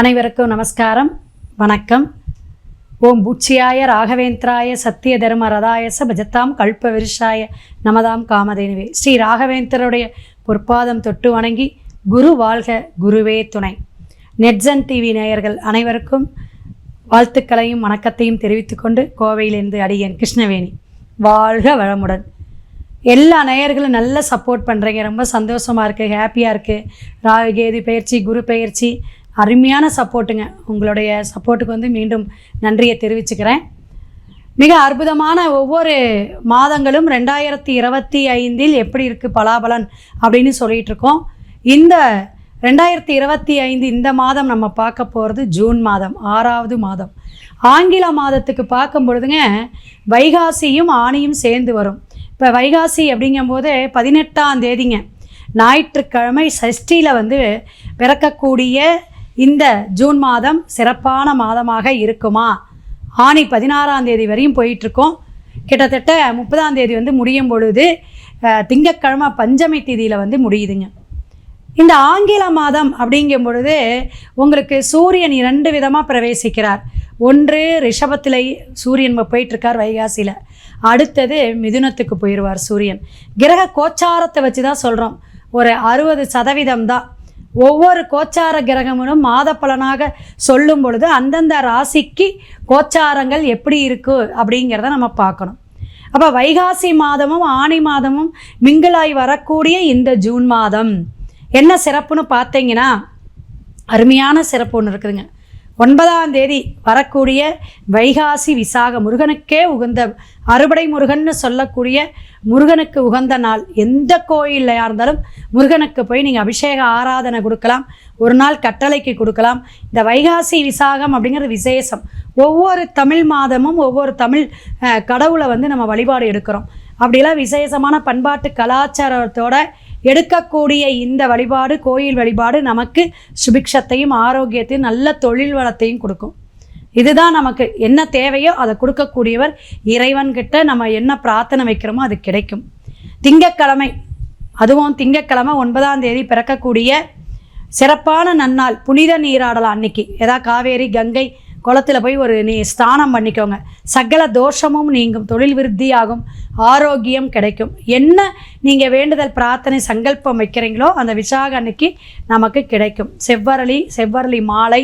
அனைவருக்கும் நமஸ்காரம். வணக்கம். ஓம் பூச்சியாய ராகவேந்திராய சத்திய தர்ம ரதாயச பஜத்தாம் கல்ப விருஷாய நமதாம் காமதேனுவே. ஸ்ரீ ராகவேந்தருடைய பொற்பாதம் தொட்டு வணங்கி குரு வாழ்க குருவே துணை. நெட்ஜன் டிவி நேயர்கள் அனைவருக்கும் வாழ்த்துக்களையும் வணக்கத்தையும் தெரிவித்துக்கொண்டு கோவையிலிருந்து அடியேன் கிருஷ்ணவேணி. வாழ்க வளமுடன். எல்லா நேயர்களும் நல்ல சப்போர்ட் பண்ணுறீங்க ரொம்ப சந்தோஷமாக இருக்குது ஹாப்பியாக இருக்குது ராகு கேது பயிற்சி குரு பயிற்சி அருமையான சப்போர்ட்டுங்க. உங்களுடைய சப்போர்ட்டுக்கு வந்து மீண்டும் நன்றியை தெரிவிச்சுக்கிறேன். மிக அற்புதமான ஒவ்வொரு மாதங்களும் ரெண்டாயிரத்தி இருபத்தி ஐந்தில் எப்படி இருக்குது பலாபலன் அப்படின்னு சொல்லிகிட்டு இருக்கோம் இந்த ரெண்டாயிரத்தி இருபத்தி ஐந்து இந்த மாதம் நம்ம பார்க்க போகிறது ஜூன் மாதம் ஆறாவது மாதம். ஆங்கில மாதத்துக்கு பார்க்கும் பொழுதுங்க வைகாசியும் ஆணியும் சேர்ந்து வரும். இப்போ வைகாசி அப்படிங்கும்போது பதினெட்டாம் தேதிங்க. ஞாயிற்றுக்கிழமை சஷ்டியில் வந்து பிறக்கக்கூடிய இந்த ஜூன் மாதம் சிறப்பான மாதமாக இருக்குமா? ஆணி பதினாறாம் தேதி வரையும் போயிட்டுருக்கோம். கிட்டத்தட்ட முப்பதாம் தேதி வந்து முடியும் பொழுது திங்கக்கிழமை பஞ்சமி தேதியில் வந்து முடியுதுங்க. இந்த ஆங்கில மாதம் அப்படிங்கும் பொழுது உங்களுக்கு சூரியன் இரண்டு விதமாக பிரவேசிக்கிறார். ஒன்று ரிஷபத்தில் சூரியன் போயிட்டுருக்கார் வைகாசியில். அடுத்தது மிதுனத்துக்கு போயிடுவார் சூரியன். கிரக கோச்சாரத்தை வச்சு தான் சொல்கிறோம் ஒரு அறுபது சதவீதம் தான். ஒவ்வொரு கோச்சார கிரகமும் மாத பலனாக சொல்லும் பொழுது அந்தந்த ராசிக்கு கோச்சாரங்கள் எப்படி இருக்கு அப்படிங்கிறத நம்ம பார்க்கணும். அப்போ வைகாசி மாதமும் ஆணி மாதமும் மிங்கிளாய் வரக்கூடிய இந்த ஜூன் மாதம். என்ன சிறப்புன்னு பார்த்தீங்கன்னா அருமையான சிறப்பு ஒன்று இருக்குதுங்க. ஒன்பதாம் தேதி வரக்கூடிய வைகாசி விசாக முருகனுக்கே உகந்த அறுபடை முருகன்னு சொல்லக்கூடிய முருகனுக்கு உகந்த நாள். எந்த கோயிலையாக இருந்தாலும் முருகனுக்கு போய் நீங்கள் அபிஷேக ஆராதனை கொடுக்கலாம். ஒரு நாள் கட்டளைக்கு கொடுக்கலாம். இந்த வைகாசி விசாகம் அப்படிங்கிறது விசேஷம். ஒவ்வொரு தமிழ் மாதமும் ஒவ்வொரு தமிழ் கடவுளை வந்து நம்ம வழிபாடு எடுக்கிறோம். அப்படிலாம் விசேஷமான பண்பாட்டு கலாச்சாரத்தோட எடுக்கக்கூடிய இந்த வழிபாடு கோயில் வழிபாடு நமக்கு சுபிக்ஷத்தையும் ஆரோக்கியத்தையும் நல்ல தொழில் வளத்தையும் கொடுக்கும். இதுதான் நமக்கு என்ன தேவையோ அதை கொடுக்கக்கூடியவர் இறைவன்கிட்ட நம்ம என்ன பிரார்த்தனை வைக்கிறோமோ அது கிடைக்கும். திங்கட்கிழமை அதுவும் திங்கட்கிழமை ஒன்பதாம் தேதி பிறக்கக்கூடிய சிறப்பான நன்னாள் புனித நீராடலாம் அன்னைக்கு. ஏதா காவேரி கங்கை குளத்தில் போய் ஒரு நீ ஸ்நானம் பண்ணிக்கோங்க. சகல தோஷமும் நீங்கும். தொழில் விருத்தியாகும். ஆரோக்கியம் கிடைக்கும். என்ன நீங்கள் வேண்டுதல் பிரார்த்தனை சங்கல்பம் வைக்கிறீங்களோ அந்த விசாக அன்னைக்கு நமக்கு கிடைக்கும். செவ்வரளி செவ்வரளி மாலை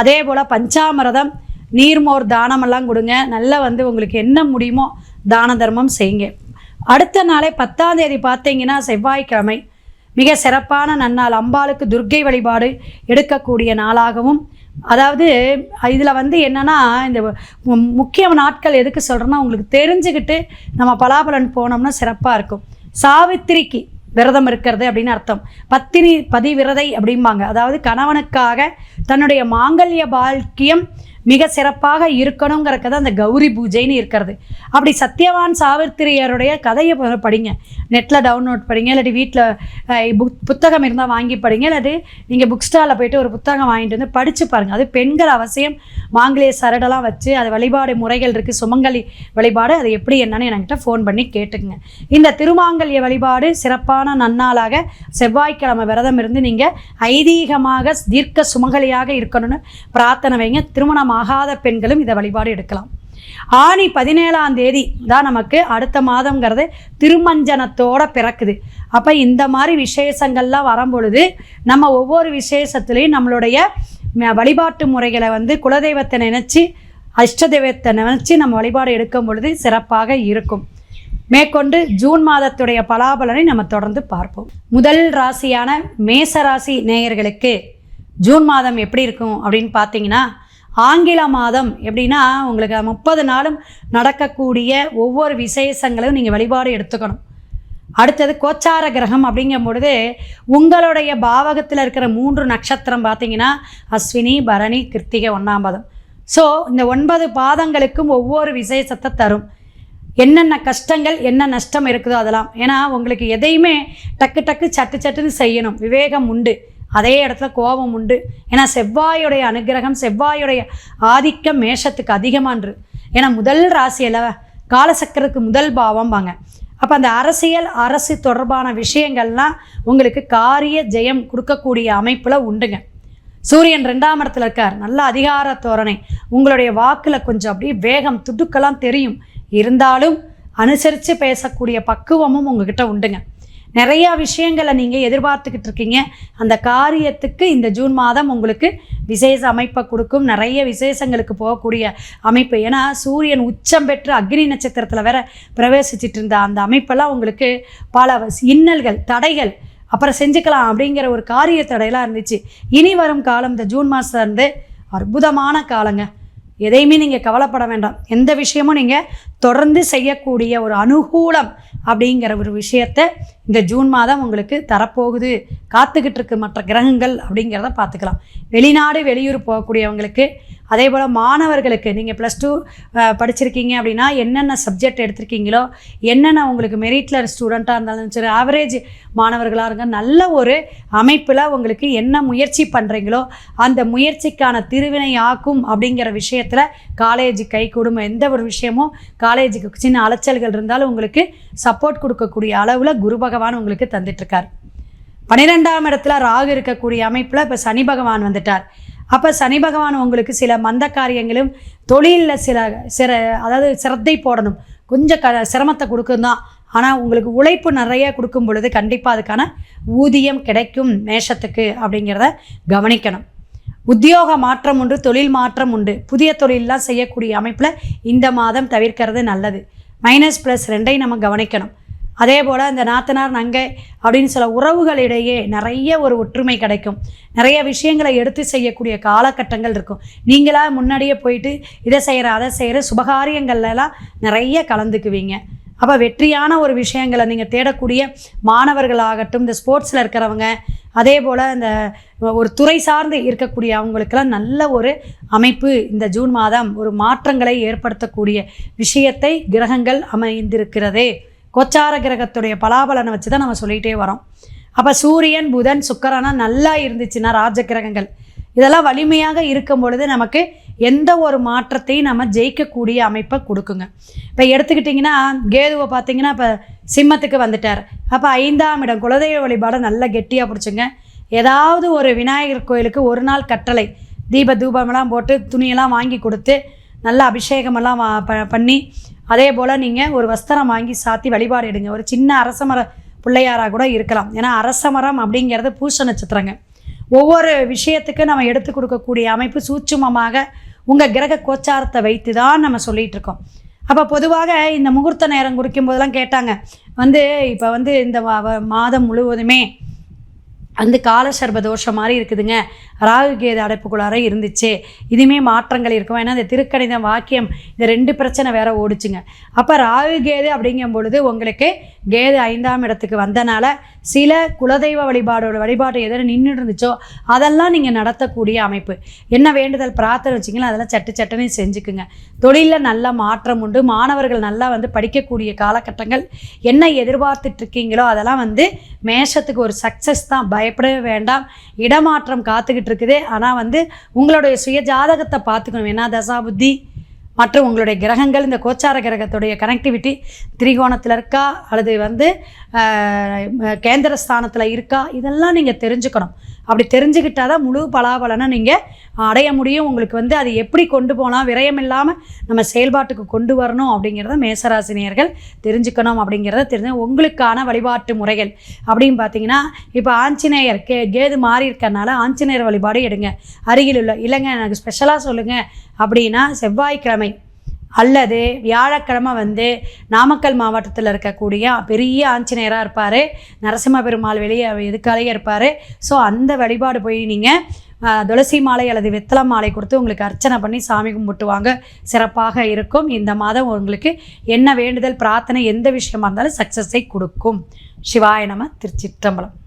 அதே போல் பஞ்சாமிரதம் நீர்மோர் தானமெல்லாம் கொடுங்க. நல்லா வந்து உங்களுக்கு என்ன முடியுமோ தான தர்மம் செய்யுங்க. அடுத்த நாளே பத்தாம் தேதி பார்த்தீங்கன்னா செவ்வாய்க்கிழமை. மிக சிறப்பான நன்னாள் அம்பாளுக்கு துர்க்கை வழிபாடு எடுக்கக்கூடிய நாளாகவும் அதாவது இதில் வந்து என்னென்னா இந்த மு- முக்கிய நாட்கள் எதுக்கு சொல்கிறேன்னா உங்களுக்கு தெரிஞ்சுக்கிட்டு நம்ம பலாபலன் போனோம்னா சிறப்பாக இருக்கும். சாவித்திரிக்கு விரதம் இருக்கிறது அப்படின்னு அர்த்தம். பத்தினி பதிவிரதை அப்படிம்பாங்க. அதாவது கணவனுக்காக தன்னுடைய மாங்கல்ய பாக்கியம் மிக சிறப்பாக இருக்கணுங்கிறக்கு தான் அந்த கௌரி பூஜைன்னு இருக்கிறது. அப்படி சத்யவான் சாவித்திரியருடைய கதையை படிங்க. நெட்டில் டவுன்லோட் படிங்க. இல்லாட்டி வீட்டில் புக் புத்தகம் இருந்தால் வாங்கி படிங்க. இல்லாட்டி நீங்கள் புக் ஸ்டாலில் போயிட்டு ஒரு புத்தகம் வாங்கிட்டு வந்து படித்து பாருங்கள் அது பெண்கள் அவசியம். மாங்கிலேய சரடெல்லாம் வச்சு அது வழிபாடு முறைகள் இருக்குது சுமங்கலி வழிபாடு. அது எப்படி என்னன்னு என்கிட்ட ஃபோன் பண்ணி கேட்டுக்குங்க. இந்த திருமாங்கல்ய வழிபாடு சிறப்பான நன்னாளாக செவ்வாய்க்கிழமை விரதம் இருந்து நீங்கள் ஐதீகமாக தீர்க்க சுமங்கலியாக இருக்கணும்னு பிரார்த்தனை வைங்க. திருமணம் ஆகாத பெண்களும் இதை வழிபாடு எடுக்கலாம். ஆணி பதினேழாம் தேதி தான் நமக்கு அடுத்த மாதங்கிறது திருமஞ்சனத்தோட பிறக்குது. அப்போ இந்த மாதிரி விசேஷங்கள்லாம் வரும்பொழுது நம்ம ஒவ்வொரு விசேஷத்துலேயும் நம்மளுடைய வழிபாட்டு முறைகளை வந்து குலதெய்வத்தை நினச்சி அஷ்ட தெய்வத்தை நினச்சி நம்ம வழிபாடு எடுக்கும் பொழுது சிறப்பாக இருக்கும். மேற்கொண்டு ஜூன் மாதத்துடைய பலாபலனை நம்ம தொடர்ந்து பார்ப்போம். முதல் ராசியான மேச ராசி நேயர்களுக்கு ஜூன் மாதம் எப்படி இருக்கும் அப்படின்னு பார்த்தீங்கன்னா ஆங்கில மாதம் எப்படின்னா உங்களுக்கு முப்பது நாளும் நடக்கக்கூடிய ஒவ்வொரு விசேஷங்களும் நீங்கள் வழிபாடு எடுத்துக்கணும். அடுத்தது கோச்சார கிரகம் அப்படிங்கும் பொழுது உங்களுடைய பாவகத்தில் இருக்கிற மூன்று நட்சத்திரம் பார்த்தீங்கன்னா அஸ்வினி பரணி கிருத்திகை ஒன்றாம் பாதம். ஸோ இந்த ஒன்பது பாதங்களுக்கும் ஒவ்வொரு விசேஷத்தை தரும். என்னென்ன கஷ்டங்கள் என்ன நஷ்டம் இருக்குதோ அதெல்லாம். ஏன்னா உங்களுக்கு எதையுமே டக்கு டக்கு சட்டு சட்டுன்னு செய்யணும். விவேகம் உண்டு. அதே இடத்துல கோபம் உண்டு. ஏன்னா செவ்வாயுடைய அனுகிரகம் செவ்வாயுடைய ஆதிக்கம் மேஷத்துக்கு அதிகமான்று ஏன்னா முதல் ராசியில் காலசக்கரத்துக்கு முதல் பாவம்பாங்க. அப்போ அந்த அரசியல் அரசு தொடர்பான விஷயங்கள்லாம் உங்களுக்கு காரிய ஜெயம் கொடுக்கக்கூடிய அமைப்பில் உண்டுங்க. சூரியன் ரெண்டாம் இடத்துல இருக்கார். நல்ல அதிகார தோரணை. உங்களுடைய வாக்கில் கொஞ்சம் அப்படியே வேகம் துடுக்கெல்லாம் தெரியும். இருந்தாலும் அனுசரித்து பேசக்கூடிய பக்குவமும் உங்ககிட்ட உண்டுங்க. நிறையா விஷயங்களை நீங்கள் எதிர்பார்த்துக்கிட்டு இருக்கீங்க. அந்த காரியத்துக்கு இந்த ஜூன் மாதம் உங்களுக்கு விசேஷ அமைப்பை கொடுக்கும். நிறைய விசேஷங்களுக்கு போகக்கூடிய அமைப்பு. ஏன்னா சூரியன் உச்சம் பெற்று அக்னி நட்சத்திரத்தில் வேற பிரவேசிச்சிட்டு இருந்த அந்த அமைப்பெல்லாம் உங்களுக்கு பல இன்னல்கள் தடைகள் அப்புறம் செஞ்சுக்கலாம் அப்படிங்கிற ஒரு காரிய தடையெல்லாம் இருந்துச்சு. இனி வரும் காலம் இந்த ஜூன் மாதம் இருந்து அற்புதமான காலங்க. எதையுமே நீங்கள் கவலைப்பட வேண்டாம். எந்த விஷயமும் நீங்கள் தொடர்ந்து செய்யக்கூடிய ஒரு அனுகூலம் அப்படிங்கிற ஒரு விஷயத்தை இந்த ஜூன் மாதம் உங்களுக்கு தரப்போகுது. காத்துக்கிட்டு இருக்கு மற்ற கிரகங்கள் அப்படிங்கிறத பார்த்துக்கலாம். வெளிநாடு வெளியூர் போகக்கூடியவங்களுக்கு அதே போல் மாணவர்களுக்கு நீங்கள் ப்ளஸ் டூ படிச்சிருக்கீங்க அப்படின்னா என்னென்ன சப்ஜெக்ட் எடுத்திருக்கீங்களோ என்னென்ன உங்களுக்கு மெரிட்டில் ஸ்டூடெண்ட்டாக இருந்தாலும் சரி ஆவரேஜ் மாணவர்களாக இருங்க நல்ல ஒரு அமைப்பில் உங்களுக்கு என்ன முயற்சி பண்ணுறீங்களோ அந்த முயற்சிக்கான திருவினை ஆக்கும் அப்படிங்கிற விஷயத்தில் காலேஜ் கை கூடும். எந்த ஒரு விஷயமும் காலேஜுக்கு சின்ன அலைச்சல்கள் இருந்தாலும் உங்களுக்கு சப்போர்ட் கொடுக்கக்கூடிய அளவில் குரு பகவான் உங்களுக்கு தந்துட்டுருக்கார் பன்னிரெண்டாம் இடத்துல ராகு இருக்கக்கூடிய அமைப்பில் இப்போ சனி பகவான் வந்துட்டார். அப்போ சனி பகவான் உங்களுக்கு சில மந்த காரியங்களும் தொழிலில் சில சிற அதாவது சிரத்தை போடணும். கொஞ்சம் க சிரமத்தை கொடுக்கும் தான் ஆனால் உங்களுக்கு உழைப்பு நிறைய கொடுக்கும் பொழுது கண்டிப்பாக அதுக்கான ஊதியம் கிடைக்கும் மேஷத்துக்கு அப்படிங்கிறத கவனிக்கணும். உத்தியோக மாற்றம் உண்டு தொழில் மாற்றம் உண்டு. புதிய தொழிலெலாம் செய்யக்கூடிய அமைப்பில் இந்த மாதம் தவிர்க்கிறது நல்லது. மைனஸ் ப்ளஸ் ரெண்டையும் நம்ம கவனிக்கணும். அதே போல் இந்த நாத்தனார் நங்கை அப்படின்னு சில உறவுகளிடையே நிறைய ஒரு ஒற்றுமை கிடைக்கும். நிறைய விஷயங்களை எடுத்து செய்யக்கூடிய காலகட்டங்கள் இருக்கும். நீங்களாக முன்னாடியே போயிட்டு இதை செய்கிற அதை செய்கிற சுபகாரியங்கள்லாம் நிறைய கலந்துக்குவீங்க. அப்போ வெற்றியான ஒரு விஷயங்களை நீங்கள் தேடக்கூடிய மாணவர்களாகட்டும் இந்த ஸ்போர்ட்ஸில் இருக்கிறவங்க அதே போல் இந்த ஒரு துறை சார்ந்து இருக்கக்கூடிய அவங்களுக்கெல்லாம் நல்ல ஒரு அமைப்பு இந்த ஜூன் மாதம் ஒரு மாற்றங்களை ஏற்படுத்தக்கூடிய விஷயத்தை கிரகங்கள் அமைந்திருக்கிறதே. கோச்சார கிரகத்துடைய பலாபலனை வச்சு தான் நம்ம சொல்லிகிட்டே வரோம். அப்போ சூரியன் புதன் சுக்கரனா நல்லா இருந்துச்சுன்னா ராஜ கிரகங்கள். இதெல்லாம் வலிமையாக இருக்கும் பொழுது நமக்கு எந்த ஒரு மாற்றத்தையும் நம்ம ஜெயிக்கக்கூடிய அமைப்பை கொடுக்குங்க. இப்போ எடுத்துக்கிட்டிங்கன்னா கேதுவை பார்த்தீங்கன்னா இப்போ சிம்மத்துக்கு வந்துட்டார். அப்போ ஐந்தாம் இடம் குலதெய்வ வழிபாடை நல்லா கெட்டியாக பிடிச்சிங்க. ஏதாவது ஒரு விநாயகர் கோயிலுக்கு ஒரு நாள் கட்டளை. தீப தூபமெல்லாம் போட்டு துணியெல்லாம் வாங்கி கொடுத்து நல்ல அபிஷேகமெல்லாம் பண்ணி அதே போல் நீங்கள் ஒரு வஸ்திரம் வாங்கி சாத்தி வழிபாடு எடுங்க. ஒரு சின்ன அரசமர பிள்ளையாராக கூட இருக்கலாம். ஏன்னா அரசமரம் அப்படிங்கிறது பூச நட்சத்திரங்க. ஒவ்வொரு விஷயத்துக்கு நம்ம எடுத்து கொடுக்கக்கூடிய அமைப்பு சூட்சுமமாக உங்கள் கிரக கோச்சாரத்தை வைத்து தான் நம்ம சொல்லிகிட்டு இருக்கோம். அப்போ பொதுவாக இந்த முகூர்த்த நேரம் குறிக்கும் போதெல்லாம் கேட்டாங்க. வந்து இப்போ வந்து இந்த மாதம் முழுவதுமே அந்த கால சர்ப தோஷம் மாதிரி இருக்குதுங்க. ராகு கேது அடைப்புக்குள்ளார இருந்துச்சு. இதுவுமே மாற்றங்கள் இருக்கும். ஏன்னா இந்த திருக்கணிதம் வாக்கியம் இந்த ரெண்டு பிரச்சனை வேற ஓடிச்சுங்க. அப்போ ராகு கேது அப்படிங்கும் பொழுது உங்களுக்கு கேது ஐந்தாம் இடத்துக்கு வந்தனால சில குலதெய்வ வழிபாடோட வழிபாடு எதிர நின்று இருந்துச்சோ அதெல்லாம் நீங்கள் நடத்தக்கூடிய அமைப்பு. என்ன வேண்டுதல் பிரார்த்தனை வச்சிங்களோ அதெல்லாம் சட்டு சட்டுன்னு செஞ்சுக்குங்க. தொழிலில் நல்ல மாற்றம் உண்டு. மாணவர்கள் நல்லா வந்து படிக்கக்கூடிய காலகட்டங்கள். என்ன எதிர்பார்த்துட்டு இருக்கீங்களோ அதெல்லாம் வந்து மேஷத்துக்கு ஒரு சக்ஸஸ் தான். பயப்படவே வேண்டாம். இடமாற்றம் காத்துக்கிட்டு இருக்குது ஆனால் வந்து உங்களுடைய சுய ஜாதகத்தை பார்த்துக்கணும். என்ன தசா புத்தி மற்றும் உங்களுடைய கிரகங்கள் இந்த கோச்சார கிரகத்துடைய கனெக்டிவிட்டி திரிகோணத்தில் இருக்கா? அல்லது வந்து கேந்திர ஸ்தானத்தில் இருக்கா? இதெல்லாம் நீங்கள் தெரிஞ்சுக்கணும். அப்படி தெரிஞ்சுக்கிட்டால் தான் முழு பலாபலனை நீங்கள் அடைய முடியும். உங்களுக்கு வந்து அது எப்படி கொண்டு போகலாம் விரயம் இல்லாமல் நம்ம செயல்பாட்டுக்கு கொண்டு வரணும் அப்படிங்கிறத மேசராசினியர்கள் தெரிஞ்சுக்கணும் அப்படிங்கிறத தெரிஞ்சு உங்களுக்கான வழிபாட்டு முறைகள். அப்படின்னு பார்த்தீங்கன்னா இப்போ ஆஞ்சநேயர் கே கேது மாறி இருக்கிறனால ஆஞ்சநேயர் வழிபாடு எடுங்க. அருகில் உள்ள இல்லைங்க எனக்கு ஸ்பெஷலாக சொல்லுங்கள் அப்படின்னா செவ்வாய்க்கிழமை அல்லது வியாழக்கிழமை வந்து நாமக்கல் மாவட்டத்தில் இருக்கக்கூடிய பெரிய ஆஞ்சநேயராக இருப்பார். நரசிம்ம பெருமாள் வெளியே எதுக்காலேயே இருப்பார். ஸோ அந்த வழிபாடு போய் நீங்கள் துளசி மாலை அல்லது வெத்தலை மாலை கொடுத்து உங்களுக்கு அர்ச்சனை பண்ணி சாமி கும்பிட்டுவாங்க. சிறப்பாக இருக்கும். இந்த மாதம் உங்களுக்கு என்ன வேண்டுதல் பிரார்த்தனை எந்த விஷயமா இருந்தாலும் சக்ஸஸை கொடுக்கும். சிவாய நம திருச்சிற்றம்பலம்.